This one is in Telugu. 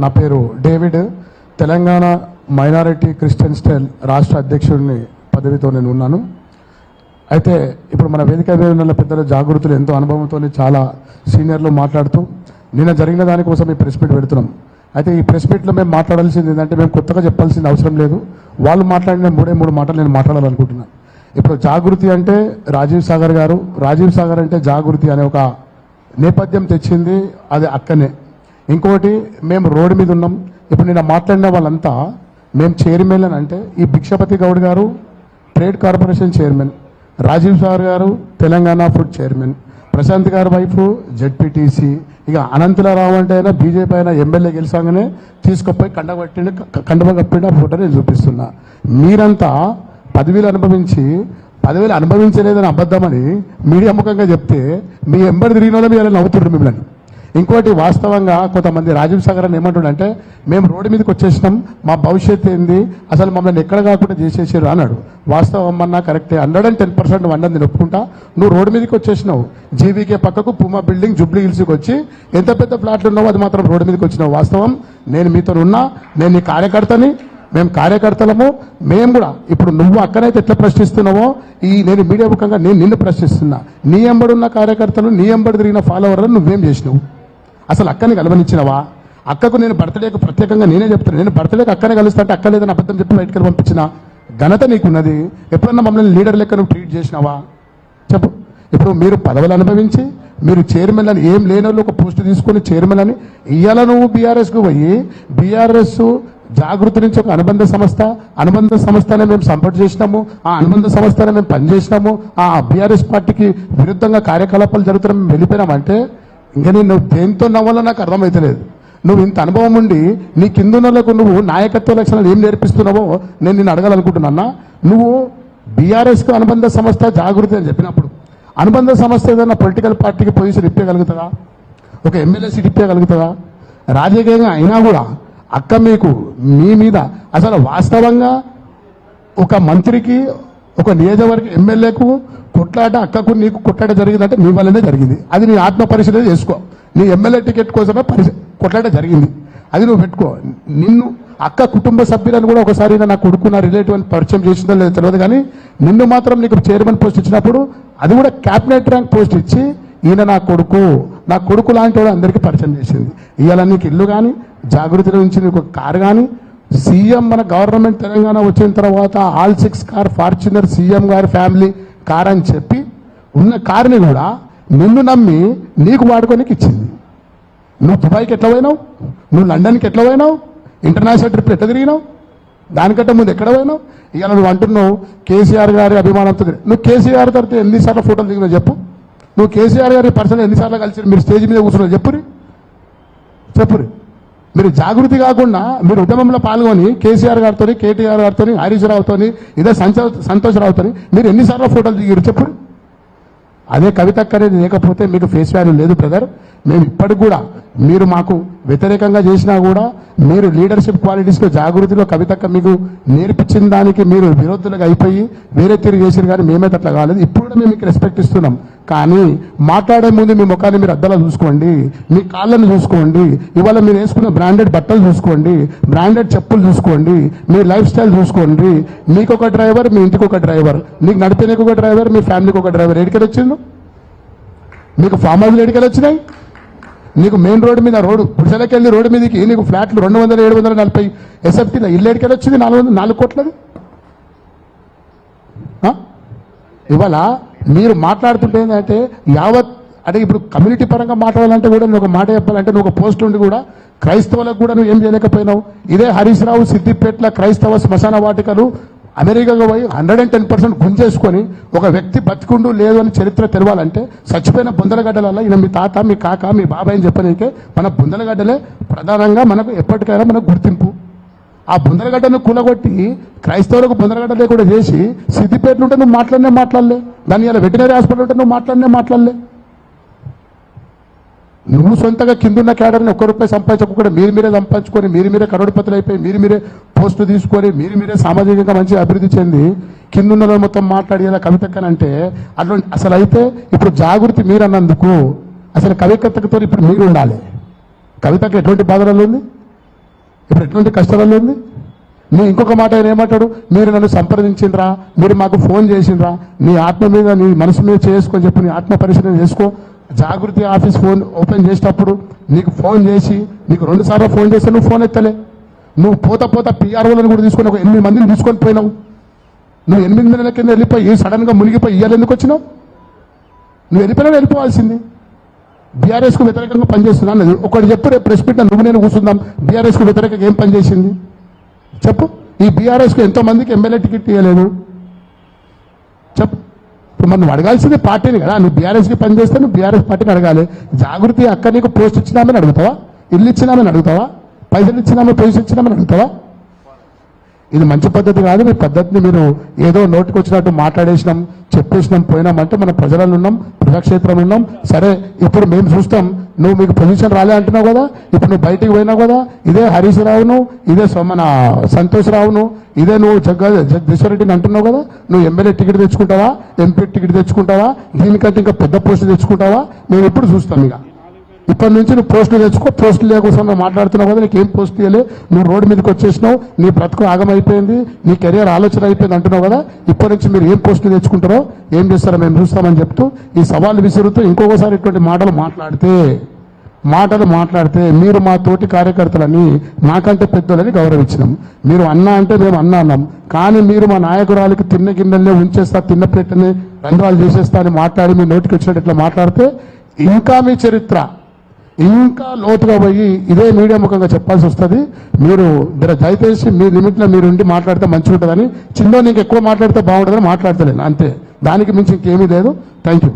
నా పేరు David. Telangana minority Christian style రాష్ట్ర అధ్యక్షుడిని పదవితో నేను ఉన్నాను. అయితే ఇప్పుడు మన వేదిక మీద ఉన్న పెద్దల జాగృతులు ఎంతో అనుభవంతో చాలా సీనియర్లు మాట్లాడుతూ నిన్న జరిగిన దానికోసం ఈ ప్రెస్ మీట్ పెడుతున్నాం. అయితే ఈ ప్రెస్ మీట్లో మేము మాట్లాడాల్సింది ఏంటంటే మేము కొత్తగా చెప్పాల్సింది అవసరం లేదు. వాళ్ళు మాట్లాడిన మూడే మూడు మాటలు నేను మాట్లాడాలనుకుంటున్నాను ఇప్పుడు జాగృతి అంటే రాజీవ్ సాగర్ గారు. రాజీవ్ సాగర్ అంటే జాగృతి అనే ఒక నేపథ్యం తెచ్చింది. అది అక్కనే. ఇంకోటి మేము రోడ్డు మీద ఉన్నాం. ఇప్పుడు నేను మాట్లాడిన వాళ్ళంతా మేము చైర్మన్ అని అంటే ఈ భిక్షపతి గౌడ్ గారు trade corporation chairman Rajiv sir గారు తెలంగాణ ఫుడ్ చైర్మన్ ప్రశాంత్ గారి వైఫ్ జెడ్పీటీసీ. ఇక అనంతరావు అంటే అయినా బీజేపీ అయినా ఎమ్మెల్యే గెలిచాగానే తీసుకుపోయి కండ పట్టిండు క- కప్పిన ఫోటో నేను చూపిస్తున్నా. మీరంతా పదవిలు అనుభవించి పదవిలు అనుభవించలేదని అబద్ధమని మీడియా ముఖంగా చెప్తే మీ ఎంబడి తిరిగిన వాళ్ళు మీరు నవ్వుతుండ్రు మిమ్మల్ని. ఇంకోటి వాస్తవంగా కొంతమంది రాజీవ్ సాగర్ అని ఏమంటాడంటే మేము రోడ్డు మీదకి వచ్చేసినాం మా భవిష్యత్తు ఏంది? అసలు మమ్మల్ని ఎక్కడ కాకుండా చేసేసారు అన్నాడు. వాస్తవం అన్నా కరెక్టే. హండ్రెడ్ అండ్ టెన్ పర్సెంట్ వండని నేను ఒప్పుకుంటా. నువ్వు రోడ్డు మీదకి వచ్చేసినావు. జీవీకే పక్కకు పుమా బిల్డింగ్ జుబ్లీ హిల్స్కి వచ్చి ఎంత పెద్ద ఫ్లాట్లు ఉన్నావో అది మాత్రం రోడ్డు మీదకి వచ్చినావు. వాస్తవం. నేను మీతో ఉన్నా నేను నీ కార్యకర్తని మేము కార్యకర్తలము. మేము కూడా ఇప్పుడు నువ్వు అక్కడైతే ఎట్లా ప్రశ్నిస్తున్నావో ఈ నేను మీడియా ముఖంగా నేను నిన్ను ప్రశ్నిస్తున్నా. నీ ఎంబడున్న కార్యకర్తలు నీ ఎంబడి తిరిగిన ఫాలోవర్లను నువ్వేం చేసినావు? అసలు అక్కని కలవనిచ్చినవా? అక్కకు నేను బర్త్డేకు ప్రత్యేకంగా నేనే చెప్తాను నేను బర్త్డేకి అక్కనే కలుస్తాంటే అక్క లేదని అబద్ధం చెప్పి బయటకు పంపించిన ఘనత నీకున్నది. ఎప్పుడన్నా మమ్మల్ని లీడర్ లెక్క నువ్వు ట్రీట్ చేసినావా? చెప్పు. ఇప్పుడు మీరు పదవులు అనుభవించి మీరు చైర్మన్ అని ఏం లేని వాళ్ళు ఒక పోస్ట్ తీసుకొని చైర్మన్ అని ఇయ్యాల నువ్వు బీఆర్ఎస్కు పోయి బీఆర్ఎస్ జాగృతి నుంచి ఒక అనుబంధ సంస్థ అనుబంధ సంస్థనే మేము సపోర్ట్ చేసినాము ఆ అనుబంధ సంస్థనే మేము పనిచేసినాము ఆ బీఆర్ఎస్ పార్టీకి విరుద్ధంగా కార్యకలాపాలు జరుగుతున్నాం మేము వెళ్ళిపోయినామంటే ఇంకా నేను దేంతో నవ్వాలో నాకు అర్థమవుతలేదు నువ్వు ఇంత అనుభవం ఉండి నీ కింద నువ్వు నాయకత్వ లక్షణాలు ఏం నేర్పిస్తున్నావో నేను నిన్ను అడగాలనుకుంటున్నా నువ్వు బీఆర్ఎస్కు అనుబంధ సంస్థ జాగృతి అని చెప్పినప్పుడు అనుబంధ సంస్థ ఏదైనా పొలిటికల్ పార్టీకి పొజిషన్ ఇప్పగలుగుతుందా ఒక ఎమ్మెల్యే సీట్ ఇప్పగలుగుతుందా రాజకీయంగా అయినా కూడా అక్క మీకు మీ మీద అసలు వాస్తవంగా ఒక మంత్రికి ఒక నియోజకవర్గ ఎమ్మెల్యేకు కొట్లాట అక్కకు నీకు కొట్లాట జరిగిందంటే మీ వల్లనే జరిగింది. అది నీ ఆత్మ పరిశీలన చేసుకో. నీ ఎమ్మెల్యే టికెట్ కోసమే పరిశీ కొట్లాట జరిగింది. అది నువ్వు పెట్టుకో. నిన్ను అక్క కుటుంబ సభ్యులను కూడా ఒకసారి నా కొడుకు నా రిలేటివ్ అని పరిచయం చేసిందో లేదో తెలియదు కానీ నిన్ను మాత్రం నీకు చైర్మన్ పోస్ట్ ఇచ్చినప్పుడు అది కూడా క్యాబినెట్ ర్యాంక్ పోస్ట్ ఇచ్చి ఈయన నా కొడుకు నా కొడుకు లాంటి వాడు అందరికీ పరిచయం చేసింది. ఇవాళ నీకు ఇల్లు కానీ జాగృతి నుంచి నీకు ఒక కారు కానీ సీఎం మన గవర్నమెంట్ తెలంగాణ వచ్చిన తర్వాత all six car Fortuner CM గారి ఫ్యామిలీ కార్ అని చెప్పి ఉన్న కారుని కూడా నిన్ను నమ్మి నీకు వాడుకోనికి ఇచ్చింది. నువ్వు దుబాయ్కి ఎట్లా పోయినావు? నువ్వు లండన్కి ఎట్లా పోయినావు? ఇంటర్నేషనల్ ట్రిప్ ఎట్లా తిరిగినావు? దానికంటే ముందు ఎక్కడ పోయినావు? ఇక నువ్వు అంటున్నావు కేసీఆర్ గారి అభిమానంతో నువ్వు కేసీఆర్ తరఫు ఎన్నిసార్లు ఫోటోలు దిగినావు చెప్పు. నువ్వు కేసీఆర్ గారి పర్సన్ ఎన్నిసార్లు కలిసి మీరు స్టేజ్ మీద కూర్చున్నావు చెప్పురి చెప్పురి మీరు జాగృతి కాకుండా మీరు ఉద్యమంలో పాల్గొని కేసీఆర్ గారితో కేటీఆర్ గారితో హరీష్ రావుతో ఇదే సంతో సంతోష్ రావుతో మీరు ఎన్నిసార్లు ఫోటోలు దిగారు చెప్పు. అదే కవిత అనేది లేకపోతే మీకు ఫేస్ వాల్యూ లేదు బ్రదర్ మేము ఇప్పటికి కూడా మీరు మాకు వ్యతిరేకంగా చేసినా కూడా మీరు లీడర్షిప్ క్వాలిటీస్లో జాగృతిలో కవితక్క మీకు నేర్పించిన దానికి మీరు విరోధులుగా అయిపోయి వేరే తిరిగి చేసిన కానీ మేమైతే అట్లా కాలేదు. ఇప్పుడు కూడా మేము మీకు రెస్పెక్ట్ ఇస్తున్నాం. కానీ మాట్లాడే ముందు మీ ముఖాన్ని మీరు అద్దాలో చూసుకోండి. మీ కాళ్ళను చూసుకోండి. ఇవాళ మీరు వేసుకున్న బ్రాండెడ్ బట్టలు చూసుకోండి. బ్రాండెడ్ చెప్పులు చూసుకోండి. మీ లైఫ్ స్టైల్ చూసుకోండి. మీకు ఒక డ్రైవర్ మీ ఇంటికి ఒక డ్రైవర్ నీకు నడిపేందుకు ఒక డ్రైవర్ మీ ఫ్యామిలీకి ఒక డ్రైవర్ ఎడికెళ్ళి వచ్చిండు మీకు ఫామ్ హౌస్లు ఎడికెళ్ళి వచ్చినాయి నీకు మెయిన్ రోడ్డు మీద రోడ్డు పురుషులకి రోడ్డు మీదకి నీకు ఫ్లాట్లు రెండు వందల ఏడు వందల నలభై ఎస్ఎఫ్టీలో ఇల్లు ఎడికెళ్ళి వచ్చింది నాలుగు వందల నాలుగు కోట్లది? ఇవాళ మీరు మాట్లాడుతుంటే ఏంటంటే యావత్ అంటే ఇప్పుడు కమ్యూనిటీ పరంగా మాట్లాడాలంటే కూడా నువ్వు ఒక మాట చెప్పాలంటే నువ్వు ఒక పోస్ట్ ఉండి కూడా క్రైస్తవులకు కూడా నువ్వు ఏం చేయలేకపోయినావు. ఇదే హరీష్ రావు సిద్దిపేట్ల క్రైస్తవ శ్మశాన వాటికలు అమెరికాకు పోయి హండ్రెడ్ అండ్ టెన్ పర్సెంట్ గుంజేసుకొని ఒక వ్యక్తి బతికుండు లేదు అని చరిత్ర తెలవాలంటే చచ్చిపోయిన బుందలగడ్డల ఈయన మీ తాత మీ కాక మీ బాబాయ్ అని చెప్పనీకే మన బుందలగడ్డలే ప్రధానంగా మనకు ఎప్పటికైనా మనకు గుర్తింపు. ఆ బుందరగడ్డను కూలగొట్టి క్రైస్తవులకు బుందరగడ్డ లేకుండా చేసి సిద్దిపేటలు ఉంటే నువ్వు మాట్లాడనే మాట్లాడలే. దాని ఇలా వెటనరీ హాస్పిటల్ ఉంటే నువ్వు మాట్లాడనే మాట్లాడలే. నువ్వు సొంతగా కిందున్న క్యాడర్ని ఒక్క రూపాయి సంపాదించకుండా మీరు మీరే సంపాదించుకొని మీరు మీరే కరోడిపతులు అయిపోయి మీరు మీరే పోస్టు తీసుకొని మీరు మీరే సామాజికంగా మంచి అభివృద్ధి చెంది కిందున్న మొత్తం మాట్లాడేలా కవితక్కనంటే అటువంటి అసలు అయితే ఇప్పుడు జాగృతి మీరు అన్నందుకు అసలు కవికత్తతో ఇప్పుడు మీరు ఉండాలి. కవితకు ఎటువంటి బాధలలో ఉంది? ఇప్పుడు ఎటువంటి కష్టాలలో ఉంది? నీ ఇంకొక మాట ఆయన ఏమంటాడు? మీరు నన్ను సంప్రదించిండ్రా మీరు మాకు ఫోన్ చేసిండ్రా నీ ఆత్మ మీద నీ మనసు మీద చేసుకొని చెప్పి నీ ఆత్మ పరిశీలన చేసుకో జాగృతి ఆఫీస్ ఫోన్ ఓపెన్ చేసేటప్పుడు నీకు ఫోన్ చేసి నీకు రెండుసార్లు ఫోన్ చేస్తే నువ్వు ఫోన్ ఎత్తలే. నువ్వు పోతా పోతా పిఆర్ఓలను కూడా తీసుకొని ఒక ఎనిమిది మందిని తీసుకొని పోయినావు. నువ్వు ఎనిమిది నెలల కింద వెళ్ళిపోయి సడన్గా మునిగిపోయి ఇయ్యాలి ఎందుకు వచ్చినావు? నువ్వు వెళ్ళిపోయినా వెళ్ళిపోవాల్సింది. బీఆర్ఎస్కు వ్యతిరేకంగా పనిచేస్తున్నా అన్నది. ఒకటి చెప్పు రేపు ప్రెస్ మీట్ నువ్వు నేను కూర్చుందాం. బీఆర్ఎస్కు వ్యతిరేకంగా ఏం పనిచేసింది? చెప్పు. ఈ బీఆర్ఎస్కు ఎంతో మందికి ఎమ్మెల్యే టికెట్ ఇవ్వలేదు చెప్పు. ఇప్పుడు నువ్వు అడగాల్సింది పార్టీని కదా. నువ్వు బీఆర్ఎస్కి పనిచేస్తే నువ్వు బీఆర్ఎస్ పార్టీని అడగాలి. జాగృతి అక్క నీకు పోస్ట్ ఇచ్చినామని అడుగుతావా? ఇల్లు ఇచ్చినామని అడుగుతావా? పైసలు ఇచ్చినామని పొజిషన్ ఇచ్చినామని అడుగుతావా? ఇది మంచి పద్ధతి కాదు మీ పద్ధతిని మీరు ఏదో నోటికి వచ్చినట్టు మాట్లాడేసినాం చెప్పేసినాం పోయినాం అంటే మన ప్రజలలో ఉన్నాం ప్రజాక్షేత్రం ఉన్నాం. సరే ఇప్పుడు మేము చూస్తాం నువ్వు మీకు పొజిషన్ రాలే అంటున్నావు కదా ఇప్పుడు నువ్వు బయటికి పోయినావు కదా ఇదే హరీష్ రావును ఇదే మన సంతోష్ రావును ఇదే నువ్వు జగ్గ జగదీశ్వరరెడ్డిని అంటున్నావు కదా నువ్వు ఎమ్మెల్యే టికెట్ తెచ్చుకుంటావా ఎంపీ టికెట్ తెచ్చుకుంటావా దీనికంటే ఇంకా పెద్ద పోస్ట్ తెచ్చుకుంటావా మేము ఎప్పుడు చూస్తాం ఇక. ఇప్పటి నుంచి నువ్వు పోస్టులు తెచ్చుకో పోస్టులు లేకుండా నువ్వు మాట్లాడుతున్నావు కదా నీకు ఏం పోస్ట్ ఇవ్వలే నువ్వు రోడ్డు మీదకి వచ్చేసినావు నీ బ్రతుకు ఆగమైపోయింది నీ కెరియర్ ఆలోచన అయిపోయింది అంటున్నావు కదా ఇప్పటి నుంచి మీరు ఏం పోస్టులు తెచ్చుకుంటారో ఏం చేస్తారో మేము చూస్తామని చెప్తూ ఈ సవాళ్ళు విసురుతూ ఇంకొకసారి ఇటువంటి మాటలు మాట్లాడితే మాటలు మాట్లాడితే మీరు మా తోటి కార్యకర్తలని మాకంటే పెద్దలని గౌరవించినాం. మీరు అన్న అంటే మేము అన్న అన్నాం. కానీ మీరు మా నాయకురాలకి తిన్న గిన్నెలనే ఉంచేస్తా తిన్న పెట్టని రంధ్రాలు చేసేస్తా అని మాట్లాడి మీ నోటికి వచ్చినట్టు ఇట్లా మాట్లాడితే ఇంకా మీ చరిత్ర ఇంకా లోతుగా పోయి ఇదే మీడియా ముఖంగా చెప్పాల్సి వస్తుంది. మీరు మీరు దయచేసి మీ లిమిట్లో మీరు ఉండి మాట్లాడితే మంచిగా ఉంటుందని చిన్న నీకు ఎక్కువ మాట్లాడితే బాగుంటుందని మాట్లాడతలేను. అంతే. దానికి మించి ఇంకేమీ లేదు. Thank you